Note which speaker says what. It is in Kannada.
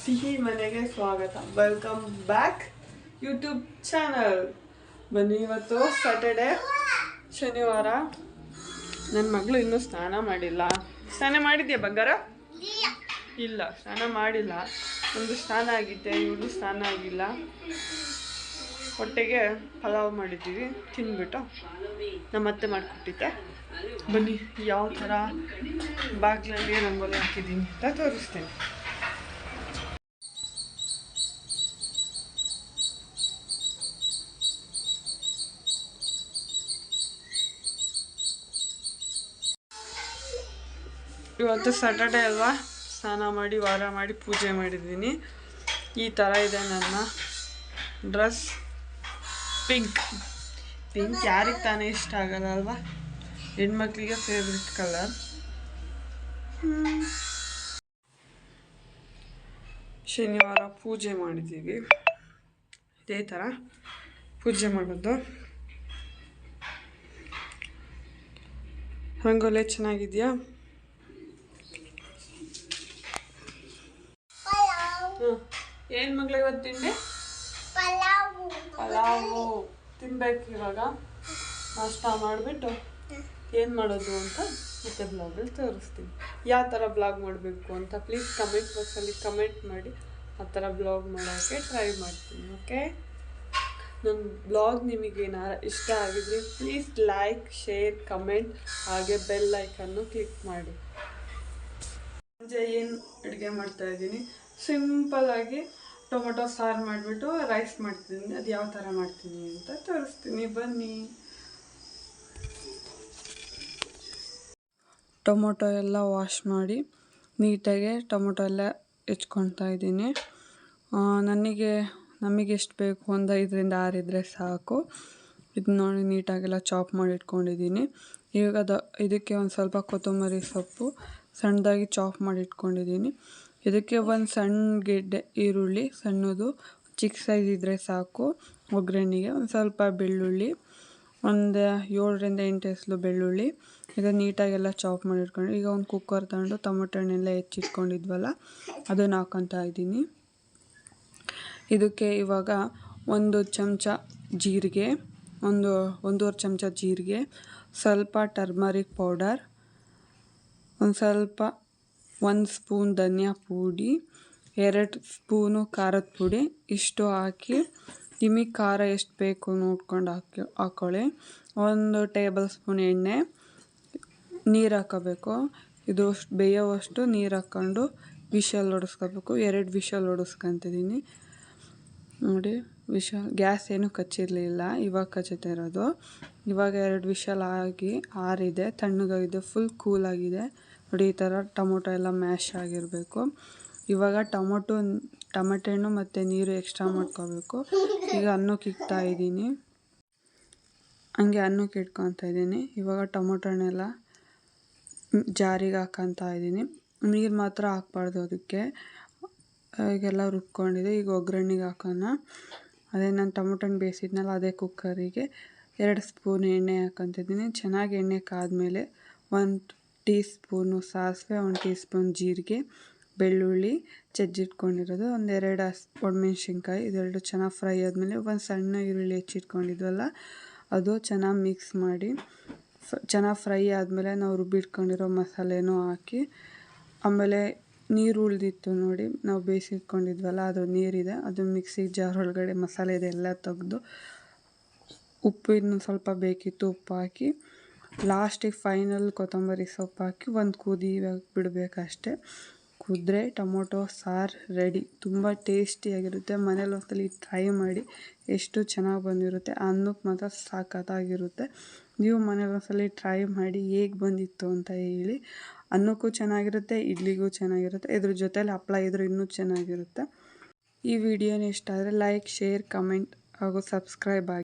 Speaker 1: ಸಿಹಿ ಮನೆಗೆ ಸ್ವಾಗತ. ವೆಲ್ಕಮ್ ಬ್ಯಾಕ್ ಯೂಟ್ಯೂಬ್ ಚಾನಲ್ ಬನ್ನಿ ಇವತ್ತು ಸ್ಯಾಟರ್ಡೆ ಶನಿವಾರ. ನನ್ನ ಮಗಳು ಇನ್ನೂ ಸ್ನಾನ ಮಾಡಿಲ್ಲ. ಸ್ನಾನ ಮಾಡಿದ್ಯಾ ಬಂಗಾರ? ಇಲ್ಲ, ಸ್ನಾನ ಮಾಡಿಲ್ಲ. ಒಂದು ಸ್ನಾನ ಆಗಿದ್ದೆ ಇವಳು ಸ್ನಾನ ಆಗಿಲ್ಲ. ಹೊಟ್ಟೆಗೆ ಪಲಾವ್ ಮಾಡಿದ್ದೀವಿ ತಿಂದ್ಬಿಟ್ಟು ನಮ್ಮ ಅತ್ತೆ ಮಾಡಿಕೊಟ್ಟಿದ್ದೆ. ಬನ್ನಿ ಯಾವ ಥರ ಬಾಗಿಲಲ್ಲಿ ರಂಗೋಲಿ ಹಾಕಿದ್ದೀನಿ ಅಂತ ತೋರಿಸ್ತೇನೆ. ಇವತ್ತು ಸ್ಯಾಟರ್ಡೇ ಅಲ್ವಾ? ಸ್ನಾನ ಮಾಡಿ, ವಾರ ಮಾಡಿ ಪೂಜೆ ಮಾಡಿದ್ದೀನಿ. ಈ ಥರ ಇದೆ ನನ್ನ ಡ್ರೆಸ್ ಪಿಂಕ್ ಪಿಂಕ್ ಯಾರಿಗೆ ತಾನೇ ಇಷ್ಟ ಆಗಲ್ಲ ಅಲ್ವಾ? ಹೆಣ್ಮಕ್ಳಿಗೆ ಫೇವ್ರೆಟ್ ಕಲರ್ ಶನಿವಾರ ಪೂಜೆ ಮಾಡಿದ್ದೀವಿ. ಇದೇ ಥರ ಪೂಜೆ ಮಾಡೋದು. ರಂಗೋಲೆ ಚೆನ್ನಾಗಿದೆಯಾ? ಏನು ಮಗಳ ಇವತ್ತು ತಿಂಡಿ? ಪಲಾವು. ತಿನ್ಬೇಕು ಇವಾಗ. ನಾಷ್ಟ ಮಾಡಿಬಿಟ್ಟು ಏನು ಮಾಡೋದು ಅಂತ ಮತ್ತೆ ಬ್ಲಾಗಲ್ಲಿ ತೋರಿಸ್ತೀನಿ. ಯಾವ ಥರ ಬ್ಲಾಗ್ ಮಾಡಬೇಕು ಅಂತ ಪ್ಲೀಸ್ ಕಮೆಂಟ್ ಬಾಕ್ಸಲ್ಲಿ ಕಮೆಂಟ್ ಮಾಡಿ ಆ ಥರ ಬ್ಲಾಗ್ ಮಾಡೋಕ್ಕೆ ಟ್ರೈ ಮಾಡ್ತೀನಿ ಓಕೆ ನನ್ನ ಬ್ಲಾಗ್ ನಿಮಗೇನಾರ ಇಷ್ಟ ಆಗಿದ್ರೆ ಪ್ಲೀಸ್ ಲೈಕ್ ಶೇರ್ ಕಮೆಂಟ್ ಹಾಗೆ ಬೆಲ್ ಐಕನ್ನು ಕ್ಲಿಕ್ ಮಾಡಿ. ಸಂಜೆ ಏನು ಅಡುಗೆ ಮಾಡ್ತಾ ಇದ್ದೀನಿ? ಸಿಂಪಲ್ಲಾಗಿ ಟೊಮೊಟೊ, ಸಾರು ಮಾಡಿಬಿಟ್ಟು ರೈಸ್ ಮಾಡ್ತೀನಿ. ಅದು ಯಾವ ಥರ ಮಾಡ್ತೀನಿ ಅಂತ ತೋರಿಸ್ತೀನಿ. ಬನ್ನಿ. ಟೊಮೊಟೊ ಎಲ್ಲ ವಾಶ್ ಮಾಡಿ ನೀಟಾಗಿ ಟೊಮೊಟೊ ಎಲ್ಲ ಹೆಚ್ಕೊಳ್ತಾ ಇದ್ದೀನಿ. ನನಗೆ, ನಮಗೆ ಎಷ್ಟು ಬೇಕು? ಒಂದು ಐದರಿಂದ ಆರು ಇದ್ದರೆ ಸಾಕು. ಇದು ನೋಡಿ ನೀಟಾಗೆಲ್ಲ ಚಾಪ್ ಮಾಡಿ ಇಟ್ಕೊಂಡಿದ್ದೀನಿ. ಇವಾಗ ಅದು ಇದಕ್ಕೆ ಒಂದು ಸ್ವಲ್ಪ ಕೊತ್ತಂಬರಿ ಸೊಪ್ಪು ಸಣ್ಣದಾಗಿ ಚಾಪ್ ಮಾಡಿ ಇಟ್ಕೊಂಡಿದ್ದೀನಿ. ಇದಕ್ಕೆ ಒಂದು ಸಣ್ಣ ಗೆಡ್ಡೆ ಈರುಳ್ಳಿ, ಸಣ್ಣದು ಚಿಕ್ಕ ಸೈಜ್ ಇದ್ದರೆ ಸಾಕು. ಒಗ್ಗರಣೆಗೆ ಒಂದು ಸ್ವಲ್ಪ ಬೆಳ್ಳುಳ್ಳಿ, ಒಂದು ಏಳರಿಂದ ಎಂಟು ಎಸಲು ಬೆಳ್ಳುಳ್ಳಿ. ಈಗ ನೀಟಾಗೆಲ್ಲ ಚಾಪ್ ಮಾಡಿ ಇಟ್ಕೊಂಡು ಈಗ ಒಂದು ಕುಕ್ಕರ್ ತಗೊಂಡು ಟೊಮೊಟೊ ಹಣ್ಣೆಲ್ಲ ಹೆಚ್ಚಿಟ್ಕೊಂಡಿದ್ವಲ್ಲ, ಅದನ್ನು ಹಾಕೊತ ಇದ್ದೀನಿ. ಇದಕ್ಕೆ ಇವಾಗ ಒಂದು ಚಮಚ ಜೀರಿಗೆ, ಒಂದು, ಒಂದೂವರೆ ಚಮಚ ಜೀರಿಗೆ, ಸ್ವಲ್ಪ ಟರ್ಮರಿಕ್ ಪೌಡರ್ ಒಂದು ಸ್ವಲ್ಪ ಒಂದು ಸ್ಪೂನ್ ಧನಿಯಾ ಪುಡಿ, ಎರಡು ಸ್ಪೂನು ಖಾರದ ಪುಡಿ, ಇಷ್ಟು ಹಾಕಿ ನಿಮಗೆ ಖಾರ ಎಷ್ಟು ಬೇಕು ನೋಡ್ಕೊಂಡು ಹಾಕಿ ಹಾಕ್ಕೊಳ್ಳಿ ಒಂದು ಟೇಬಲ್ ಸ್ಪೂನ್ ಎಣ್ಣೆ, ನೀರು ಹಾಕೋಬೇಕು. ಇದು ಬೇಯೋವಷ್ಟು ನೀರು ಹಾಕ್ಕೊಂಡು ವಿಷಲ್ ಹೊಡೆಸ್ಕೋಬೇಕು ಎರಡು ವಿಷಲ್ ಹೊಡೆಸ್ಕೊತಿದ್ದೀನಿ ನೋಡಿ, ವಿಷಲ್, ಗ್ಯಾಸ್ ಏನು ಕಚ್ಚಿರಲಿಲ್ಲ, ಇವಾಗ ಕಚ್ಚುತ್ತೆ ಇರೋದು. ಇವಾಗ ಎರಡು ವಿಷಲ್ ಆಗಿ ಆರಿದೆ, ತಣ್ಣಗಾಗಿದೆ ಫುಲ್ ಕೂಲಾಗಿದೆ ನೋಡಿ ಈ ಥರ ಟೊಮೊಟೊ ಎಲ್ಲ ಮ್ಯಾಶ್ ಆಗಿರಬೇಕು. ಇವಾಗ ಟೊಮೊಟೊ, ಟೊಮೆಟೊ ಹಣ್ಣು ಮತ್ತು ನೀರು ಎಕ್ಸ್ಟ್ರಾ ಮಾಡ್ಕೋಬೇಕು. ಈಗ ಅನ್ನಕ್ಕೆ ಇಕ್ತಾ ಇದ್ದೀನಿ. ಹಂಗೆ ಅನ್ನಕ್ಕೆ ಇಟ್ಕೊತಾ ಇದ್ದೀನಿ. ಇವಾಗ ಟೊಮೊಟೊ ಹಣ್ಣೆಲ್ಲ ಜಾರಿಗೆ ಹಾಕೊತಾ ಇದ್ದೀನಿ. ನೀರು ಮಾತ್ರ ಹಾಕ್ಬಾರ್ದು ಅದಕ್ಕೆ. ಈಗೆಲ್ಲ ರುಬ್ಕೊಂಡಿದೆ. ಈಗ ಒಗ್ಗರಣೆಗೆ ಹಾಕೋಣ. ಅದೇ ನಾನು ಟೊಮೊಟೊ ಹಣ್ಣು ಬೇಯಿಸಿದ್ನಲ್ಲ ಅದೇ ಕುಕ್ಕರಿಗೆ ಎರಡು ಸ್ಪೂನ್ ಎಣ್ಣೆ ಹಾಕೊತಿದ್ದೀನಿ ಚೆನ್ನಾಗಿ ಎಣ್ಣೆ ಕಾದ್ಮೇಲೆ ಒಂದು ಟೀ ಸ್ಪೂನು ಸಾಸಿವೆ, ಒಂದು ಟೀ ಸ್ಪೂನ್ ಜೀರಿಗೆ, ಬೆಳ್ಳುಳ್ಳಿ ಜಜ್ಜಿಟ್ಕೊಂಡಿರೋದು ಒಂದೆರಡು ಒಣಮೆಣ್ಸಿನ್ಕಾಯಿ, ಇದೆರಡು ಚೆನ್ನಾಗಿ ಫ್ರೈ ಆದಮೇಲೆ ಒಂದು ಸಣ್ಣ ಈರುಳ್ಳಿ ಹೆಚ್ಚಿಟ್ಕೊಂಡಿದ್ವಲ್ಲ, ಅದು ಚೆನ್ನಾಗಿ ಮಿಕ್ಸ್ ಮಾಡಿ ಚೆನ್ನಾಗಿ ಫ್ರೈ ಆದಮೇಲೆ ನಾವು ರುಬ್ಬಿಟ್ಕೊಂಡಿರೋ ಮಸಾಲೆನೂ ಹಾಕಿ, ಆಮೇಲೆ ನೀರು ಉಳಿದಿತ್ತು ನೋಡಿ, ನಾವು ಬೇಯಿಸಿಟ್ಕೊಂಡಿದ್ವಲ್ಲ, ಅದು ನೀರಿದೆ, ಅದು ಮಿಕ್ಸಿ ಜಾರ್ ಒಳಗಡೆ ಮಸಾಲೆ ಇದೆಲ್ಲ ತೆಗೆದು ಉಪ್ಪು ಇನ್ನೊಂದು ಸ್ವಲ್ಪ ಬೇಕಿತ್ತು, ಉಪ್ಪು ಹಾಕಿ ಲಾಸ್ಟಿಗೆ ಫೈನಲ್ ಕೊತ್ತಂಬರಿ ಸೊಪ್ಪು ಹಾಕಿ ಒಂದು ಕುದಿ ಬಿಡಬೇಕಷ್ಟೆ. ಕುದ್ರೆ, ಟೊಮೊಟೊ, ಸಾರು, ರೆಡಿ. ತುಂಬ ಟೇಸ್ಟಿಯಾಗಿರುತ್ತೆ. ಮನೇಲಿ ಒಂದ್ಸಲಿ ಟ್ರೈ ಮಾಡಿ ಎಷ್ಟು ಚೆನ್ನಾಗಿ ಬಂದಿರುತ್ತೆ. ಅನ್ನಕ್ಕೆ ಮಾತ್ರ ಸಾಕತ್ತಾಗಿರುತ್ತೆ ನೀವು ಮನೇಲಿ ಒಂದ್ಸಲಿ ಟ್ರೈ ಮಾಡಿ ಹೇಗೆ ಬಂದಿತ್ತು ಅಂತ ಹೇಳಿ ಅನ್ನಕ್ಕೂ ಚೆನ್ನಾಗಿರುತ್ತೆ, ಇಡ್ಲಿಗೂ ಚೆನ್ನಾಗಿರುತ್ತೆ. ಇದ್ರ ಜೊತೆಲಿ ಹಪ್ಳ ಇದ್ರೂ ಇನ್ನೂ ಚೆನ್ನಾಗಿರುತ್ತೆ. ಈ ವಿಡಿಯೋನ ಇಷ್ಟ ಆದರೆ ಲೈಕ್ ಶೇರ್ ಕಮೆಂಟ್ ಹಾಗೂ ಸಬ್ಸ್ಕ್ರೈಬ್ ಆಗಿ